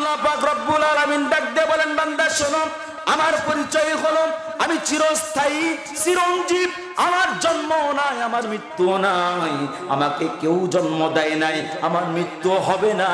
আল্লাহ পাক রব্বুল আলামিন ডাক দিয়ে বলেন বান্দা শোনো আমার পরিচয় হলো আমি চিরস্থায়ী, চিরঞ্জীব। আমার জন্ম নাই, আমার মৃত্যু নাই। আমাকে কেউ জন্ম দেয় নাই, আমার মৃত্যু হবে না।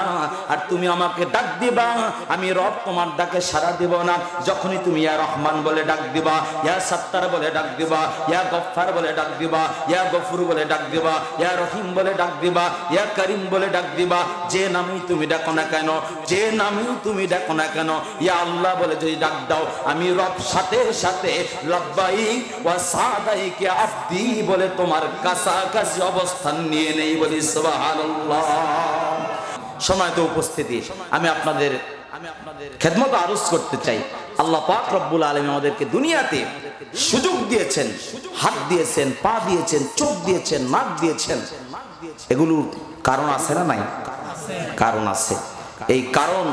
আর তুমি আমাকে ডাক দিবা, আমি রব তোমার ডাকে সাড়া দেব না। যখনই তুমি ইয়া রহমান বলে ডাক দিবা, ইয়া সাত্তার বলে ডাক দিবা, ইয়া গফফার বলে ডাক দিবা, ইয়া গফুর বলে ডাক দিবা, ইয়া রহিম বলে ডাক দিবা, ইয়া করিম বলে ডাক দিবা, যে নামেই তুমি ডাকো না কেন, যে নামেই তুমি ডাকো না কেন, ইয়া আল্লাহ বলে যদি ডাক দাও, আমি রব সাথে সাথে বলে তোমার কাছাকাছি অবস্থান নিয়ে নেই বলি সময় তো উপস্থিতি। আমি আপনাদের সুযোগ হাত দিয়েছেন, পা দিয়েছেন, চোখ দিয়েছেন দিয়েছেন। এগুলোর কারণ আছে না নাই? কারণ আছে। এই কারণ,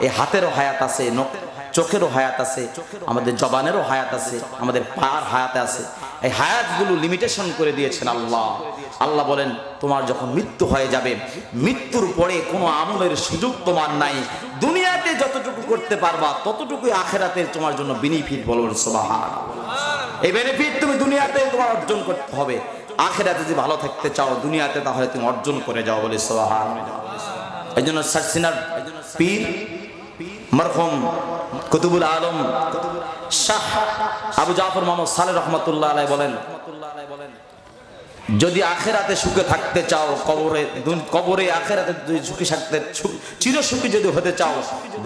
এই হাতেরও হায়াত আছে চোখেরও হায়াত আছে, আমাদের জবানেরও হায়াত আছে, আমাদের পার হায়াত আছে। এই হায়াতগুলো লিমিটেশন করে দিয়েছেন আল্লাহ। আল্লাহ বলেন, তোমার যখন মৃত্যু হয়ে যাবে, মৃত্যুর পরে কোনো আমলের সুযোগ তোমার নাই। দুনিয়াতে যতটুকু করতে পারবা, ততটুকুই আখেরাতে তোমার জন্য বেনিফিট বলবেন সোবাহান এই বেনিফিট তুমি দুনিয়াতে তোমার অর্জন করতে হবে। আখেরাতে যদি ভালো থাকতে চাও, দুনিয়াতে তাহলে তুমি অর্জন করে যাও বলে সোবাহান এই জন্য সারসিনার পীর, মরহম কুতুবুল আলম, শাহ আবু জাফর মোহাম্মদ সালে রহমতুল্লাহ আলাই বলেন, যদি আখেরাতে সুখে থাকতে চাও, কবরে কবরে আখেরাতে যদি সুখী থাকতে চিরসুখী যদি হতে চাও,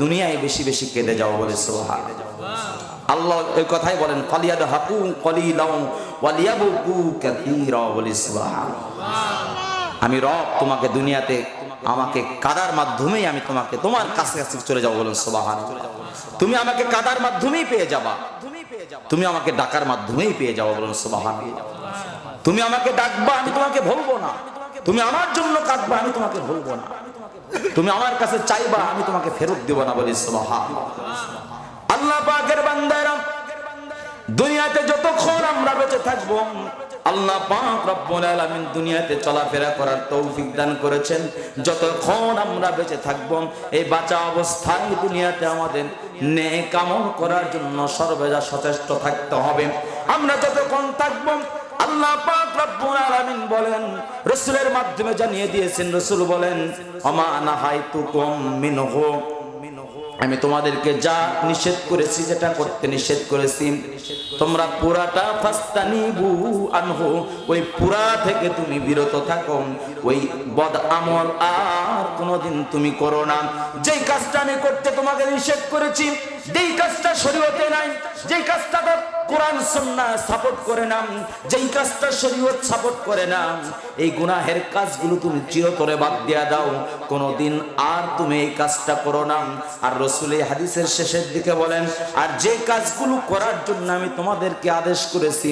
দুনিয়ায় বেশি বেশি কেঁদে যাও বলে সোহা আল্লাহ এই কথাই বলেন ফালিয়াদ হাকু কলিলাও ওয়ালিয়াবুকু কাসীরা বলে সোহা আমি রব তোমাকে দুনিয়াতে আমাকে কাদার মাধ্যমেই আমি তোমাকে, তোমার কাছে কাছে চলে যাব বলুন সোবাহান তুমি আমাকে কাদার মাধ্যমেই পেয়ে যাবা। তুমি আমাকে ডাকার মাধ্যমেই পেয়ে যাব বলুন সোবাহান তুমি আমাকে ডাকবা, আমি তোমাকে ভুলবো না। তুমি আমার জন্য কাঁদবা, আমি তোমাকে ভুলবো না। তুমি আমার কাছে চাইবা, আমি তোমাকে ফেরত দেব না বলি সোবাহান আল্লাহ পাকের বান্দারা দুনিয়াতে যতক্ষণ আমরা বেঁচে থাকব আল্লাহ পাক রব্বুল আলামিন দুনিয়াতে চলাফেরা করার তৌফিক দান করেছেন। যতক্ষণ আমরা বেঁচে থাকব, এই বাঁচা অবস্থায় দুনিয়াতে আমাদের নেক আমল করার জন্য সর্বদা সচেষ্ট থাকতে হবে। আমরা যতক্ষণ থাকব, আল্লাহ পাক রব্বুল আলামিন বলেন, রাসূলের মাধ্যমে জানিয়ে দিয়েছেন, রাসূল বলেন আমা নাহাইতুকুম মিনহু। আমি তোমাদেরকে যা নিষেধ করেছি, যেটা করতে নিষেধ করেছি, তোমরা পুরাটা ফাস্তানিবু আনহু, ওই পুরা থেকে তুমি বিরত থাকো। ওই বদ আমল আর কোনোদিন তুমি করো না। যেই কাজটা আমি করতে তোমাকে নিষেধ করেছি, যেই কাজটা শরীয়তে নাই, যেই কাজটা কোরআন সুন্নাহ সাপোর্ট করে না যেই কাজটা শরীয়ত সাপোর্ট করে না এই গুনাহের কাজগুলো তুমি চিরতরে বাদ দিয়া দাও। কোনোদিন আর তুমি এই কাজটা করো না। আর রসুল এই হাদিসের শেষের দিকে বলেন, আর যে কাজগুলো করার জন্য আমি তোমাদেরকে আদেশ করেছি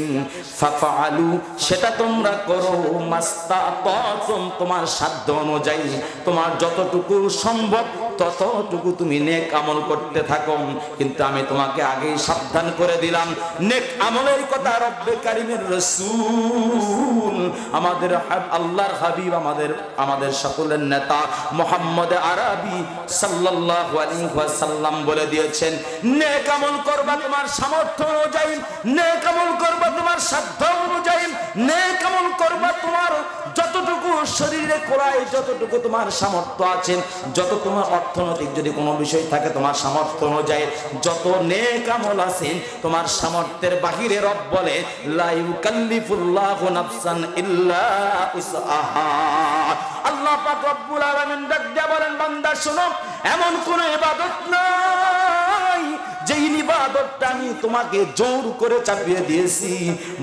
ফাফা আলু সেটা তোমরা করো। মাস্তা তোমার সাধ্য অনুযায়ী, তোমার যতটুকু সম্ভব ততটুকু তুমি নেক আমল করতে থাকো। কিন্তু আমি তোমাকে আগেই সাবধান করে দিলাম। নেক আমলের কথা রব্বে কারিমের রসুল, আমাদের আল্লাহর হাবিব, আমাদের আমাদের সকলের নেতা মোহাম্মদ আরবি সাল্লাল্লাহু আলাইহি ওয়াসাল্লাম বলে দিয়েছেন, নেক আমল করবা তোমার সামর্থ্য অনুযায়ী, নেক আমল করবা তোমার সাধ্য অনুযায়ী, নেক আমল করবা তোমার যতটুকু শরীরে কোলায় যতটুকু তোমার সামর্থ্য আছে, যত তোমার অর্থনৈতিক যদি কোনো বিষয় থাকে, তোমার সামর্থ্য অনুযায়ী যত নেক আমল আছেন, তোমার সামর্থ্যের বাহিরে রব বলে, লা ইউকাল্লিফুল্লাহু নাফসান ইল্লা উসআহা। আল্লাহ পাক রব্বুল আলামিন ডাক বলেন, বান্দা, শুনো, এমন কোন ইবাদত নাই আমি তোমাকে জোর করে চাপিয়ে দিয়েছি,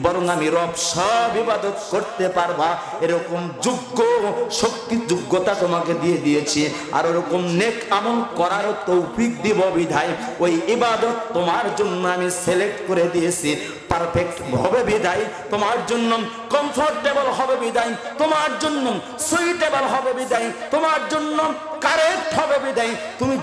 বরং আমি রব সব ইবাদত করতে পারবা, এরকম যোগ্য শক্তি যোগ্যতা তোমাকে দিয়ে দিয়েছি, আর ওরকম নেক আমল করারও তৌফিক দিব বিধায় ওই ইবাদত তোমার জন্য আমি সিলেক্ট করে দিয়েছি। পারফেক্ট হবে বিদায়। তোমার জন্য কমফোর্টেবল হবে বিদায়। তোমার জন্য সুইটেবল হবে বিদায়। তোমার জন্য কারেক্ট হবে বিদায়। তুমি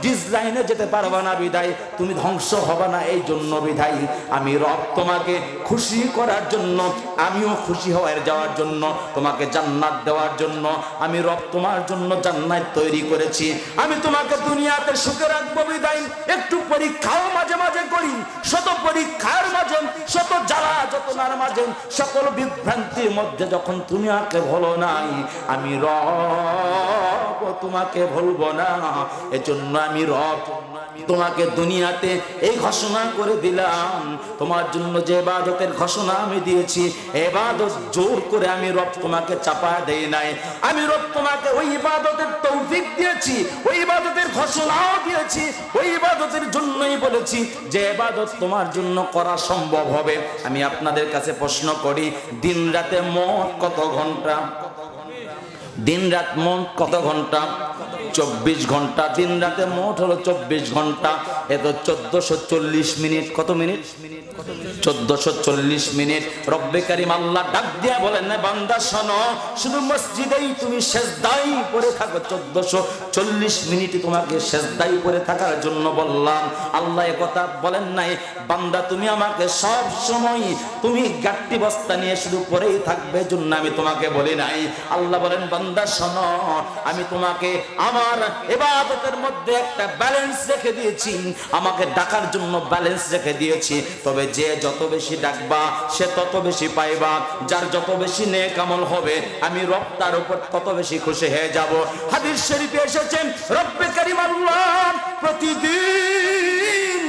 যেতে পারবে না বিদায়। তুমি ধ্বংস হবে না এই জন্য বিদায়। আমি রব তোমাকে খুশি করার জন্য, আমিও খুশি হওয়ার যাওয়ার জন্য, তোমাকে জান্নাত দেওয়ার জন্য, আমি রব তোমার জন্য জান্নাত তৈরি করেছি। আমি তোমাকে দুনিয়াতে সুখে রাখব বিদায়। একটু পরীক্ষাও মাঝে মাঝে করি। শত পরীক্ষার মাঝে, শত জ্বালা যতনার মাঝে সকল বিভ্রান্তির মধ্যে যখন তুমি আমাকে ভুলো নাই, আমি তোমাকে ভুলবো না। এজন্য আমি তোমাকে দুনিয়াতে এই ঘোষণা করে দিলাম। তোমার জন্য যে এবাদতের ঘোষণা আমি দিয়েছি, এবাদত জোর করে আমি রব তোমাকে চাপা দেই নাই। আমি রব তোমাকে ওই ইবাদতের তৌফিক দিয়েছি, ওই ইবাদতের ঘোষণাও দিয়েছি, ওই ইবাদতের জন্যই বলেছি যে এবাদত তোমার জন্য করা সম্ভব হবে। আমি আপনাদের কাছে প্রশ্ন করি দিন রাতে মোট কত ঘণ্টা? দিন রাত মোট কত ঘণ্টা? চব্বিশ ঘণ্টা। দিন রাতে মোট হলো চব্বিশ ঘণ্টা। এত চোদ্দশো চল্লিশ মিনিট। কত মিনিট মিনিট? চোদ্দশো চল্লিশ মিনিট। রব্বে কারিম আল্লাহ ডাক দিয়া বলেন না বান্দা, শোনো, শুধু মসজিদেই তুমি পরে থাকো। চোদ্দশো চল্লিশ মিনিট তোমাকে পরে থাকার জন্য বললাম। আল্লাহ কথা বলেন নাই। বান্দা, তুমি আমাকে সব সময় তুমি গাট্টি বস্তা নিয়ে শুধু থাকবে জন্য আমি তোমাকে বলি নাই। আল্লাহ বলেন, বান্দা, শোনো, আমি তোমাকে আমার এবাদতের মধ্যে একটা ব্যালেন্স রেখে দিয়েছি। আমাকে ডাকার জন্য ব্যালেন্স রেখে দিয়েছি। তবে যে যত বেশি ডাকবা, সে তত বেশি পাইবা। যার যত বেশি নেক আমল হবে, আমি রব তার উপর তত বেশি খুশি হয়ে যাব। হাদিস শরীফে এসেছেন, রব্বে কারিম আল্লাহ, প্রতিদিন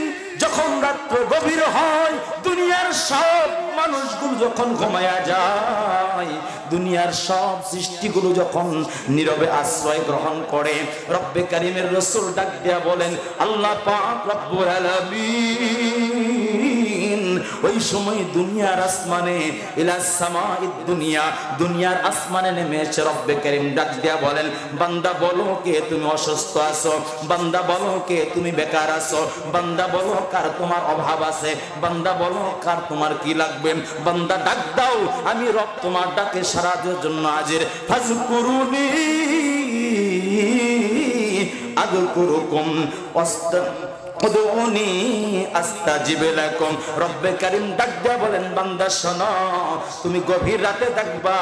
যখন রাত্র গভীর হয়, দুনিয়ার সব মানুষগুলো যখন ঘুমায়া যায়, দুনিয়ার সব সৃষ্টিগুলো যখন নীরবে আশ্রয় গ্রহণ করে, রব্বে কারিমের রসুল ডাক দেয়া বলেন, আল্লাহ পাক রব্বুল আলামিন ওই সময় দুনিয়ার আসমানে, ইলা সামাইদ দুনিয়া, দুনিয়ার আসমানে নেমে এসে রব্বে কারিম, ডাক দেয়া বলেন, বান্দা বলো কে তুমি অসুস্থ আছো? বান্দা বলো কে তুমি বেকার আছো? বান্দা বলো কার তোমার অভাব আছে? বান্দা বলো কার তোমার কি লাগবে? বান্দা ডাক দাও, আমি রব তোমার ডাকে সারা জন্য হাজির। ফাজকুরুনি আদকুরুকুম, অস্তা তুমি গভীর রাতে ডাকবা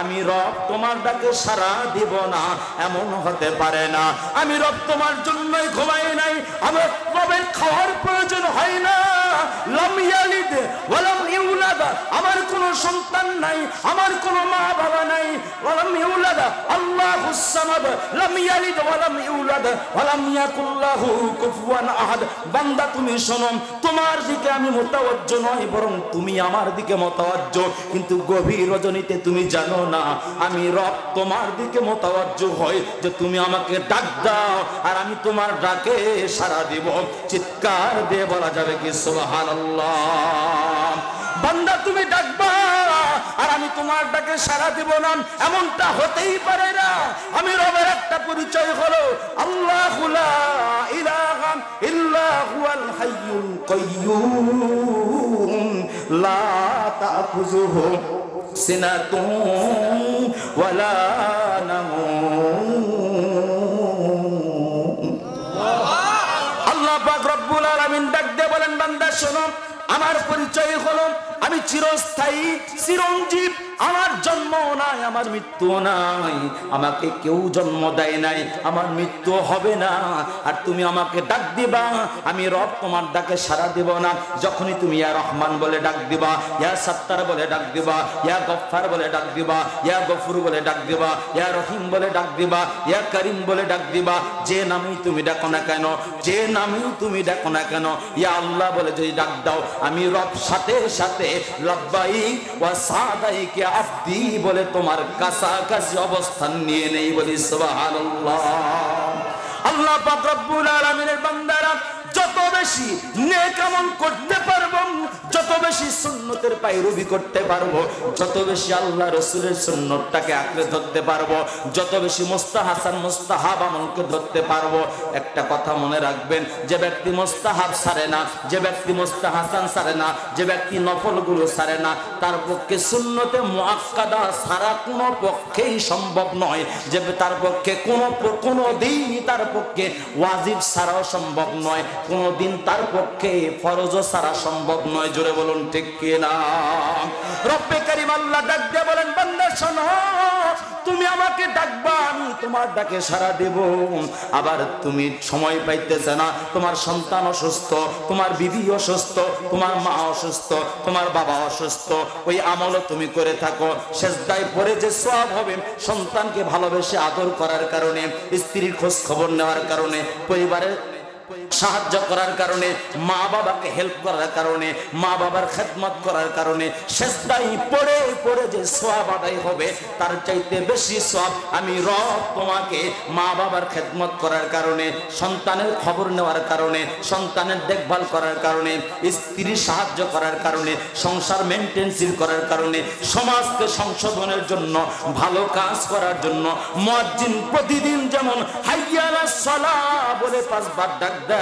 আমি রব তোমার ডাকে সারা দিব না, এমন হতে পারে না। আমি রব তোমার জন্যই ঘুমাই নাই, আমার রবের খাওয়ার প্রয়োজন হয় না। আমার কোনো সন্তান নাই, আমার কোনো নাই ইউলাদ আল্লাহুস সামাদ, লাম ইয়ালিদ ওয়ালাম ইউলাদ, ওয়ালাম ইয়াকুল লাহু কুফুয়ান আহাদ। বান্দা, তুমি শোনো, তোমার দিকে আমি নয় বরং তুমি আমার দিকে কিন্তু গভীর রজনীতে তুমি জানো না, আমি রব তোমার দিকে মোতাবজ্জ হয় যে তুমি আমাকে ডাক দাও, আর আমি তোমার ডাকে সারা দিব। চিৎকার দিয়ে বলা যাবে কি, সুবহানাল্লাহ? বান্দা, তুমি ডাকবা আর আমি তোমার ডাকে সাড়া দিব না। এমনটা হতেই পারে না। আমি রবের একটা পরিচয় হলো, আল্লাহ লা আল্লাহ পাক রব্বুল আলামিন ডাক দিয়ে বলেন, বান্দা, শোনো, আমার পরিচয় হলো আমি চিরস্থায়ী, চিরঞ্জীব। আমার জন্ম নাই, আমার মৃত্যু নাই। আমাকে কেউ জন্ম দেয় নাই, আমার মৃত্যু হবে না। আর তুমি আমাকে ডাক দিবা, আমি রব তোমার ডাকে সাড়া দিব না। যখনই তুমি ইয়া রহমান বলে ডাক দিবা, ইয়া সাত্তার বলে ডাক দিবা, ইয়া গফফার বলে ডাক দিবা, ইয়া গফুর বলে ডাক দিবা, ইয়া রহিম বলে ডাক দিবা, ইয়া করিম বলে ডাক দিবা, যে নামেই তুমি ডাকো না কেন, যে নামেই তুমি ডাকো না কেন, ইয়া আল্লাহ বলে যদি ডাক দাও, আমি রব সাথে সাথে বলে তোমার কাছাকাছি অবস্থান নিয়ে নেই বলি সুবহানাল্লাহ। আল্লাহ পাক বান্দারা যত বেশি বেশি নেক আমল করতে পারব, যত বেশি সুন্নতের পায়রবি করতে পারব, যত বেশি আল্লাহ রসুলের সুন্নতটাকে আঁকড়ে ধরতে পারব, যত বেশি মোস্তাহাসান মোস্তাহাব আমলকে ধরতে পারব, একটা কথা মনে রাখবেন, যে ব্যক্তি মোস্তাহাব সারে না, যে ব্যক্তি মোস্তাহাসান সারে না, যে ব্যক্তি নফলগুলো সারে না, তার পক্ষে সুন্নতে মুআক্কাদা সারা কোনো পক্ষেই সম্ভব নয়, যে তার পক্ষে কোনো কোনো দিনই তার পক্ষে ওয়াজিব সারাও সম্ভব নয়। কোনো দিন তার পক্ষে ফরজও সারা সম্ভব নয়। জোরে বলুন, ঠিক কিনা? রব্বে কারিম আল্লাহ ডাক দিয়ে বলেন, বান্দা, শোনো, তুমি আমাকে ডাকবা, আমি তোমার ডাকে সারা দেব। আবার তুমি সময় পাইতেছে না, তোমার সন্তান অসুস্থ, তোমার বিবি অসুস্থ, তোমার মা অসুস্থ, তোমার বাবা অসুস্থ, ওই আমলও তুমি করে থাকো। শেষদায় পরে যে সব হবে, সন্তানকে ভালোবেসে আদর করার কারণে, স্ত্রীর খোঁজ খবর নেওয়ার কারণে, পরিবারের সাহায্য করার কারণে, মা বাবাকে হেল্প করার কারণে, মা বাবার খেদমত করার কারণে শেষদাই পড়ে পড়ে যে সোয়াব আদায় হবে, তার চাইতে বেশি সোয়াব আমি রব তোমাকে মা বাবার খেদমত করার কারণে, সন্তানের খবর নেওয়ার কারণে, সন্তানের দেখভাল করার কারণে, স্ত্রীর সাহায্য করার কারণে, সংসার মেনটেন্সির করার কারণে, সমাজকে সংশোধনের জন্য, ভালো কাজ করার জন্য মুয়াজ্জিন প্রতিদিন যেমন হাইয়ালা সালা বলে পাঁচবার ডাক দেয়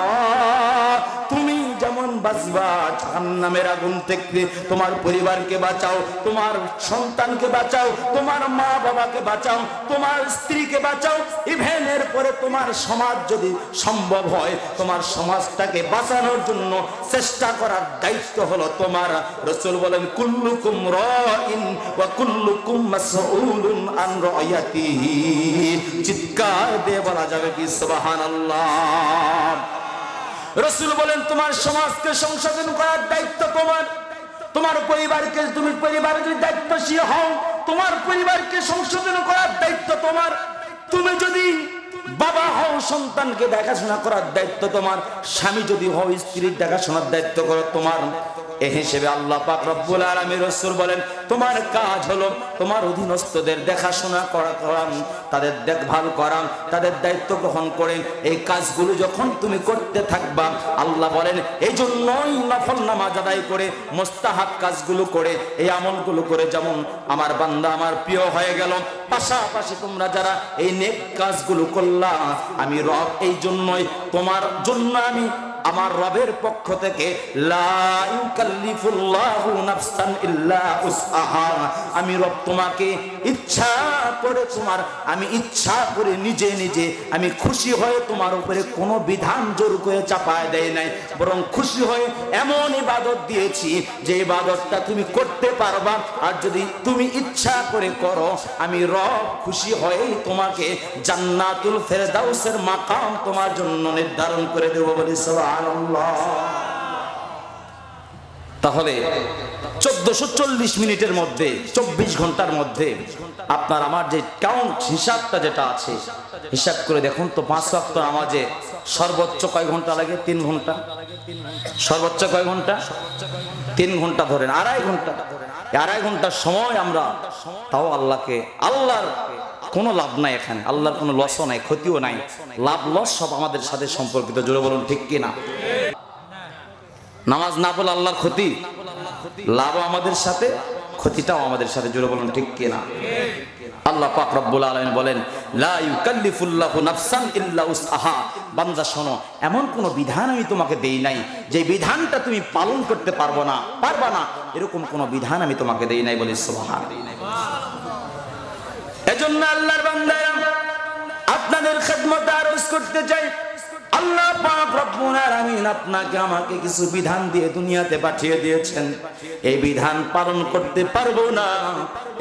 বাঁচবা, জাহান্নামের আগুন থেকে তোমার পরিবারকে বাঁচাও, তোমার সন্তানকে বাঁচাও, তোমার মা বাবাকে বাঁচাও, তোমার স্ত্রীকে বাঁচাও। ইভেন তোমার সমাজ যদি সম্ভব হয়, তোমার সমাজটাকে বাঁচানোর জন্য চেষ্টা করার দায়িত্ব হলো তোমার। রসুল বলেন, কুল্লুকুম রাইন ওয়া কুল্লুকুম আন চিৎকার দিয়ে বলা যাবে কি? সুবহানাল্লাহ। রসুল বলেন, তোমার সমাজকে সংশোধন করার দায়িত্ব তোমার। তোমার পরিবারকে, তুমি পরিবারের দায়িত্বশীল হও, তোমার পরিবারকে সংশোধন করার দায়িত্ব তোমার। তুমি যদি বাবা হও, সন্তানকে দেখাশোনা করার দায়িত্ব তোমার। স্বামী যদি হও, স্ত্রীর দেখাশোনার দায়িত্ব করো তোমার। এ হিসেবে আল্লাহ পাক রব্বুল আলামিন রাসূল বলেন, তোমার কাজ হলো তোমার অধীনস্থদের দেখাশোনা করা, করান, তাদের দেখভাল করান, তাদের দায়িত্ব গ্রহণ করে এই কাজগুলো যখন তুমি করতে থাকবা, আল্লাহ বলেন এই জন্যই নফল নামাজ আদায় করে, মোস্তাহাব কাজগুলো করে, এই আমলগুলো করে যেমন আমার বান্দা আমার প্রিয় হয়ে গেল, পাশাপাশি তোমরা যারা এই নেক কাজগুলো করলা, আমি রব এই জন্যই, তোমার জন্য আমি আমার রবের পক্ষ থেকে আমি রব তোমাকে ইচ্ছা করে তোমার, আমি ইচ্ছা করে নিজে নিজে, আমি খুশি হয়ে তোমার উপরে কোনো বিধান জোর করে চাপায় দেয় নাই, বরং খুশি হয়ে এমন ইবাদত দিয়েছি যে ইবাদতটা তুমি করতে পারবা, আর যদি তুমি ইচ্ছা করে করো, আমি রব খুশি হয়েই তোমাকে জান্নাতুল ফেরদাউসের মাকাম তোমার জন্য নির্ধারণ করে দেবো বলে সুবহানাল্লাহ তাহলে চোদ্দশো চল্লিশ মিনিটের মধ্যে, চব্বিশ ঘণ্টার মধ্যে আপনার আমার যে কাউন্ট হিসাবটা যেটা আছে, হিসাব করে দেখুন তো, পাঁচ ওয়াক্ত নামাজে সর্বোচ্চ কয় ঘণ্টা লাগে? তিন ঘণ্টা। সর্বোচ্চ কয় ঘণ্টা? তিন ঘণ্টা ধরেন, আড়াই ঘণ্টা। আড়াই ঘণ্টার সময় আমরা তাও আল্লাহকে, আল্লাহর কোনো লাভ নাই এখানে, আল্লাহর কোনো লসও নাই, ক্ষতিও নাই। লাভ লস সব আমাদের সাথে সম্পর্কিত, জোরে বলুন, ঠিক কিনা? নামাজ না পড়লে আল্লাহর ক্ষতি? লাভও আমাদের সাথে, ক্ষতিটাও আমাদের সাথে জুড়ে বলুন, ঠিক কিনা? আল্লাহ পাক রব্বুল আলামিন বলেন, লা ইউকাল্লিফুল্লাহু নাফসান ইল্লা উসআহা। বান্দা, শোনো, এমন কোন বিধান আমি তোমাকে দেই নাই, যে বিধানটা তুমি পালন করতে পারব না, পারবা না। এরকম কোন বিধান আমি তোমাকে দেই নাই বলে সুবহান এজন্য আল্লাহর বান্দারা আপনাদের খেদমত আরজ করতে চাই। আল্লাহ পাক রব্বুল আলামিন আপনাকে আমাকে কিছু বিধান দিয়ে দুনিয়াতে পাঠিয়ে দিয়েছেন। এই বিধান পালন করতে পারব না।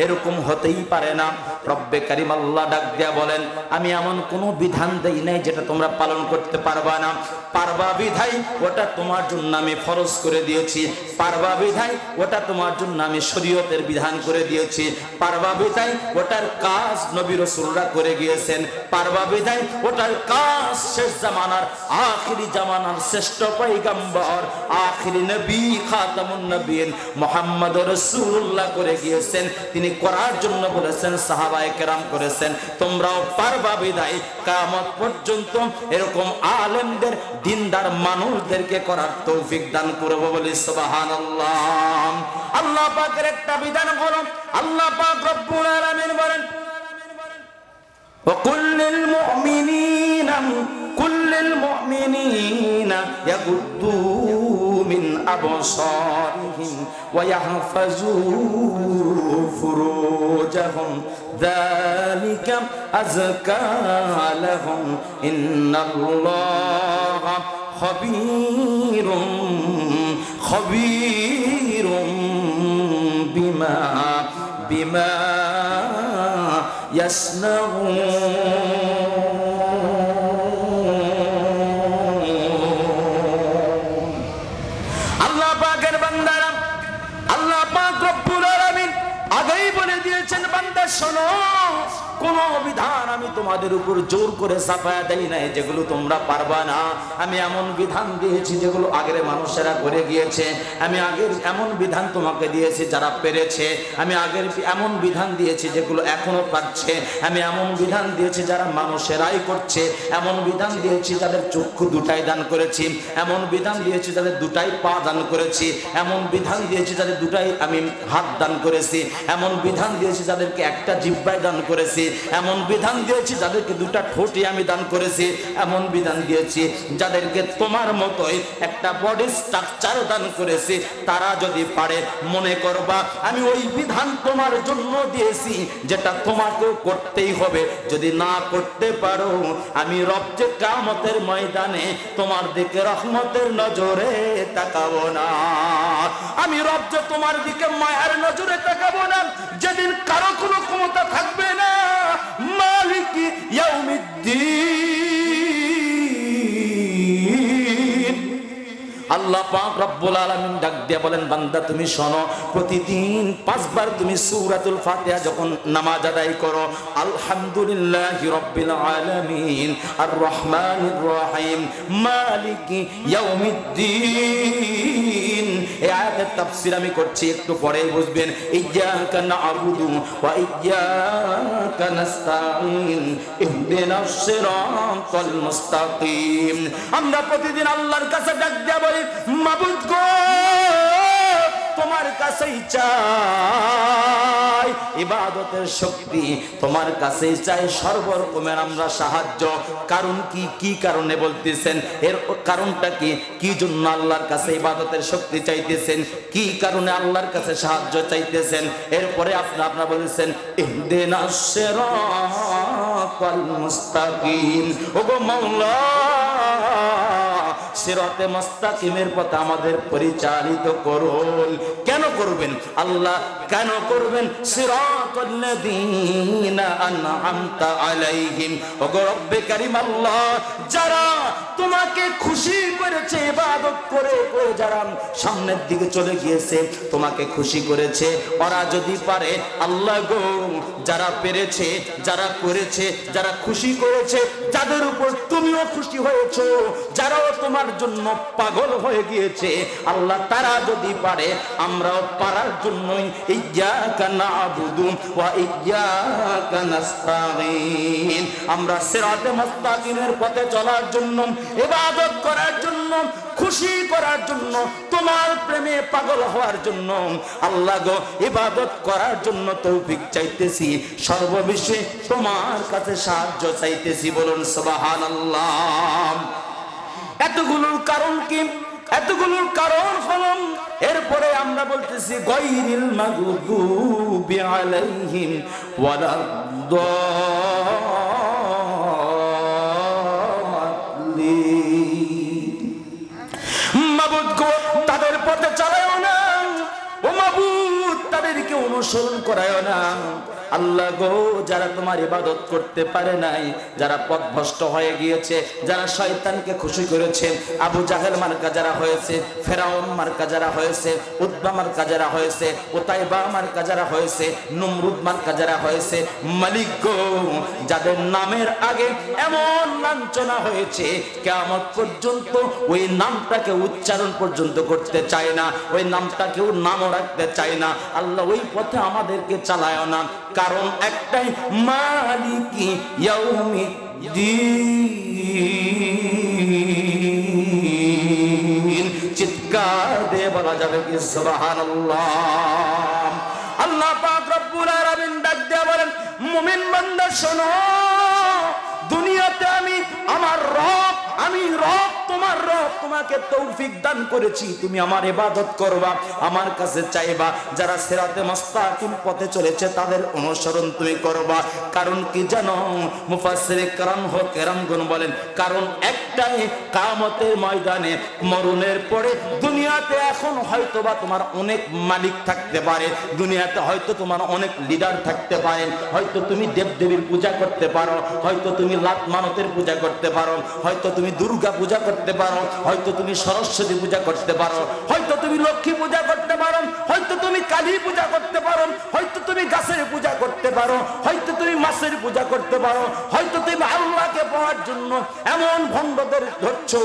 এরকম হতেই পারে না। রব্বে কারিম আল্লাহ ডাক দিয়া বলেন, আমি এমন কোনো বিধান দেই নাই যেটা তোমরা পালন করতে পারবা না। পারবা বিধাই ওটা তোমার জন্য আমি ফরজ করে দিয়েছি। পারবা বিধাই ওটা তোমার জন্য আমি শরীয়তের বিধান করে দিয়েছি। পারবা বিধাই ওটার কাজ নবী রসুলরা করে গিয়েছেন। পারবা বিধাই ওটার কাজ শেষ জামানার আখিরি জামানার শ্রেষ্ঠ পৈগম্বর আখিরি নবী খাতামুন নবীন মোহাম্মদ রসুল্লাহ করে গিয়েছেন তিনি করার জন্য বলেছেন সাহাবায়ে কেরাম করেছেন তোমরাও পারবা বিদায় কামত পর্যন্ত এরকম আলেমদের দিনদার মানুষদেরকে করার তৌফিক দান করবো বলি সুবহানাল্লাহ আল্লাহ পাকের একটা বিধান হলো আল্লাহ পাক রব্বুল আলামিন বলেন وقل للمؤمنين كل المؤمنين يغضوا من أبصارهم ويحفظوا فروجهم. ذلك أزكى لهم. إن الله خبير خبير بما بما يصنعون. শোনো কোন বিধান তোমাদের উপর জোর করে চাপায়া দেই নাই, যেগুলো তোমরা পারবা না। আমি এমন বিধান দিয়েছি যেগুলো আগের মানুষেরা করে গিয়েছে। আমি আগের এমন বিধান তোমাকে দিয়েছি যারা পেরেছে। আমি আগের এমন বিধান দিয়েছি যেগুলো এখনও পাচ্ছে আমি এমন বিধান দিয়েছি যারা মানুষেরাই করছে। এমন বিধান দিয়েছি যাদের চক্ষু দুটাই দান করেছি। এমন বিধান দিয়েছি যাদের দুটাই পা দান করেছি। এমন বিধান দিয়েছি যাদের দুটাই আমি হাত দান করেছি। এমন বিধান দিয়েছি যাদেরকে একটা জিব্বায় দান করেছি। এমন বিধান দিয়েছি যাদেরকে দুটা ঠোঁটে আমি দান করেছি, এমন বিধান দিয়েছি, যাদেরকে তোমার মতোই একটা বডি স্ট্রাকচার দান করেছি, তারা যদি পারে, মনে করবা, আমি ওই বিধান তোমার জন্য দিয়েছি, যেটা তোমাকেও করতেই হবে। যদি না করতে পারো, আমি রব কামতের ময়দানে তোমার দিকে রহমতের নজরে তাকাবো না। আমি রব যে তোমার দিকে মায়ার নজরে তাকাবো না। যেদিন কারও কোনো ক্ষমতা থাকবে না, মালিক ইয়াউমিদ্দিন আল্লাহ পাক রব্বুল আলামিন ডাক দিয়ে বলেন, বান্দা, তুমি শোনো, প্রতিদিন পাঁচবার তুমি সূরাতুল ফাতিহা যখন নামাজ আদায় করো, আলহামদুলিল্লাহি রাব্বিল আলামিন, আর রহমানির রহিম, মালিকি ইয়াউমিদ্দিন। এই আয়াতের তাফসীর আমি করছি, একটু পরেই বুঝবেন। ইয়্যাকা নাআবুদু ওয়া ইয়্যাকা নাস্তাঈন ইহদিনাস সিরাতাল মুস্তাকিম। আমরা প্রতিদিন আল্লাহর কাছে ডাক দেয়া বলি, মাবুদ গো! তোমার কাছেই চাই। ইবাদতের শক্তি তোমার কাছেই চাই। সর্বরকমের আমরা সাহায্য। কারণ কি? কি কারণে বলতেছেন? এর কারণটা কি? কি জন্য আল্লাহর কাছে ইবাদতের শক্তি চাইতেছেন? কি কারণে আল্লাহর কাছে সাহায্য চাইতেছেন? এরপরে আপনি আপনারা বলেছেন ইহদিনাস সিরাতাল মুস্তাকিম। ওগো মাওলা! সিরাতে মুস্তাকিমের পথে আমাদের পরিচালিত করুন। কেন করবেন? আল্লাহ কেন করবেন? আনআমতা আলাইহিম। রব্বে কারীম আল্লাহ, যারা তোমাকে খুশি করেছে, ইবাদত করে করে যারা সামনের দিকে চলে গিয়েছে, তোমাকে খুশি করেছে, ওরা যদি পারে, আল্লাহ গো, যারা পেরেছে, যারা করেছে, যারা খুশি করেছে, যাদের উপর তুমিও খুশি হয়েছো, যারাও তোমার জন্য পাগল হয়ে গিয়েছে। আল্লাহ তারা যদি পারে, আমরাও পারার জন্যই নাস্তাঈন আমরা সিরাতে মুস্তাকিমের পথে চলার জন্য, ইবাদত করার জন্য, খুশি করার জন্য, তোমার প্রেমে পাগল হওয়ার জন্য, আল্লাহ গো, ইবাদত করার জন্য তৌফিক চাইতেছি। সর্ববিশ্বে তোমার কাছে সাহায্য চাইতেছি, বলুন সুবহানাল্লাহ। এতগুলোর কারণ কি? এতগুলোর কারণ ফলন এরপরে আমরা বলতেছি গৈরিল মাগদুবি তাদের চালায় না, ও মাবুদ তাদেরকে অনুসরণ করায় না। আল্লাহ গো, যারা তোমার ইবাদত করতে পারে নাই, যারা পথভ্রষ্ট হয়ে গিয়েছে, যারা শয়তানকে খুশি করেছে, আবু জাহেল মার্কা যারা হয়েছে, ফেরাউন মার্কা যারা হয়েছে উদ্বা মার্কা যারা হয়েছে ওতাইবা মার্কা যারা হয়েছে, নমরুদ মার্কা যারা হয়েছে, মালিক গো, যাদের নামের আগে এমন লাঞ্ছনা হয়েছে কেমন পর্যন্ত ওই নামটাকে উচ্চারণ পর্যন্ত করতে চায় না, ওই নামটা কেউ নামও রাখতে চায় না। আল্লাহ ওই পথে আমাদেরকে চালায় না। কারণ একটাই, মালিকি ইয়াউমি চিৎকার দিয়ে বলা যাবে কি, সুবহানাল্লাহ। আল্লাহ পাক রব্বুল আলামিন ডাক দিয়ে বলেন, মুমিন বান্দা শোনো, দুনিয়াতে আমি, আমার রব, আমি রব আমার রব তোমাকে তৌফিক দান করেছি, তুমি আমার ইবাদত করবা, আমার কাছে চাইবা, যারা সেরাতে মাস্তাকিম পথে চলেছে তাদের অনুসরণ তুমি করবা। কারণ কি জানো? মুফাসসির কারাম হক কেরামগণ বলেন, কারণ একটাই কামতের ময়দানে মরণের পরে দুনিয়াতে এখন হয়তোবা তোমার অনেক মালিক থাকতে পারে, দুনিয়াতে হয়তো তোমার অনেক লিডার থাকতে পারে হয়তো তুমি দেবদেবীর পূজা করতে পারো, হয়তো তুমি লাত মানতের পূজা করতে পারো, হয়তো তুমি দুর্গা পূজা করতে পারো। হয়তো তুমি সরস্বতী পূজা করতে পারো। হয়তো তুমি লক্ষ্মী পূজা করতে পারো। হয়তো তুমি কালী পূজা করতে পারো। হয়তো তুমি গাছের পূজা করতে পারো। হয়তো তুমি মাছের পূজা করতে পারো। হয়তো তুমি আল্লাহকে পাওয়ার জন্য এমন ভণ্ডদের ধরছ,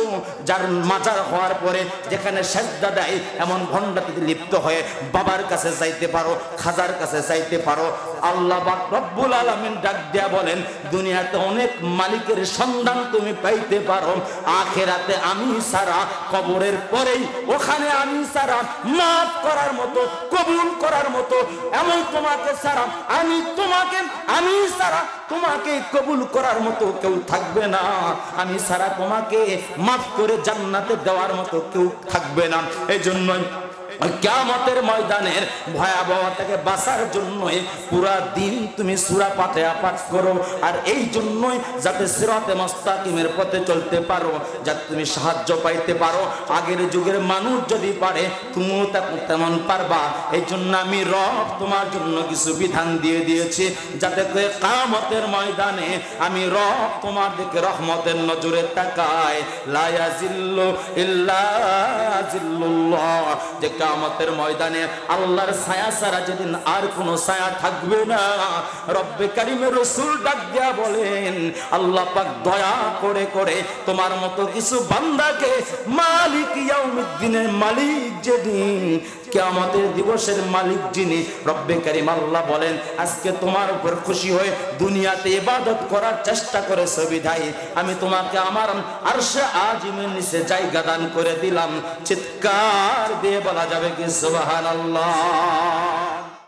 যার মাজার হওয়ার পরে যেখানে সেজদা দেয়, এমন ভণ্ডাতে লিপ্ত হয়ে বাবার কাছে চাইতে পারো, খাজার কাছে চাইতে পারো। আল্লাহ রব্বুল আলামিন ডাক দেয়া বলেন, দুনিয়াতে অনেক মালিকের সন্ধান তুমি পাইতে পারো। আখেরাতে আমি সারা কবরের পরেই ওখানে আমি সারা মাফ করার মতো, কবুল করার মতো, এমন তোমাকে সারা আমি তোমাকে, আমি সারা তোমাকে কবুল করার মতো কেউ থাকবে না। আমি সারা তোমাকে মাফ করে জান্নাতে দেওয়ার মতো কেউ থাকবে না। এই জন্যই কেমতের ময়দানের ভয়াবহ থেকে বাঁচার জন্যই পুরা দিন তুমি সুরা পাঠে পাঠ করো, আর এই জন্যই যাতে সিরাতে মস্তাকিমের পথে চলতে পারো, যাতে তুমি সাহায্য পাইতে পারো। আগের যুগের মানুষ যদি পারে, তুমিও তেমন তেমন পারবা। এই জন্য আমি রব তোমার জন্য কিছু বিধান দিয়ে দিয়েছি। যাতে করে কামতের ময়দানে আমি রব তোমার দিকে রহমতের নজরে তাকায় লায়াজিল্লু ইল্লা জিল্লুল্লাহ যে কামতের ময়দানে আল্লাহর ছায়া ছাড়া যেদিন আর কোনো ছায়া থাকবে না। রব্বে কারিমের রসুল ডাক দেয়া বলেন, আল্লাহ পাক দয়া করে করে তোমার মতো কিছু বান্দাকে মালিক ইয়াউমিদ্দিনের মালিক যেদিন কেয়ামতের দিবসের মালিক যিনি রব্বে কারিম আল্লাহ বলেন, আজকে তোমার উপর খুশি হয়ে দুনিয়াতে ইবাদত করার চেষ্টা করে বিধায় আমি তোমাকে আমার আরশে আজিমের নিচে জায়গা দান করে দিলাম। চিৎকার দিয়ে বলা যাবে কি সুবহানাল্লাহ।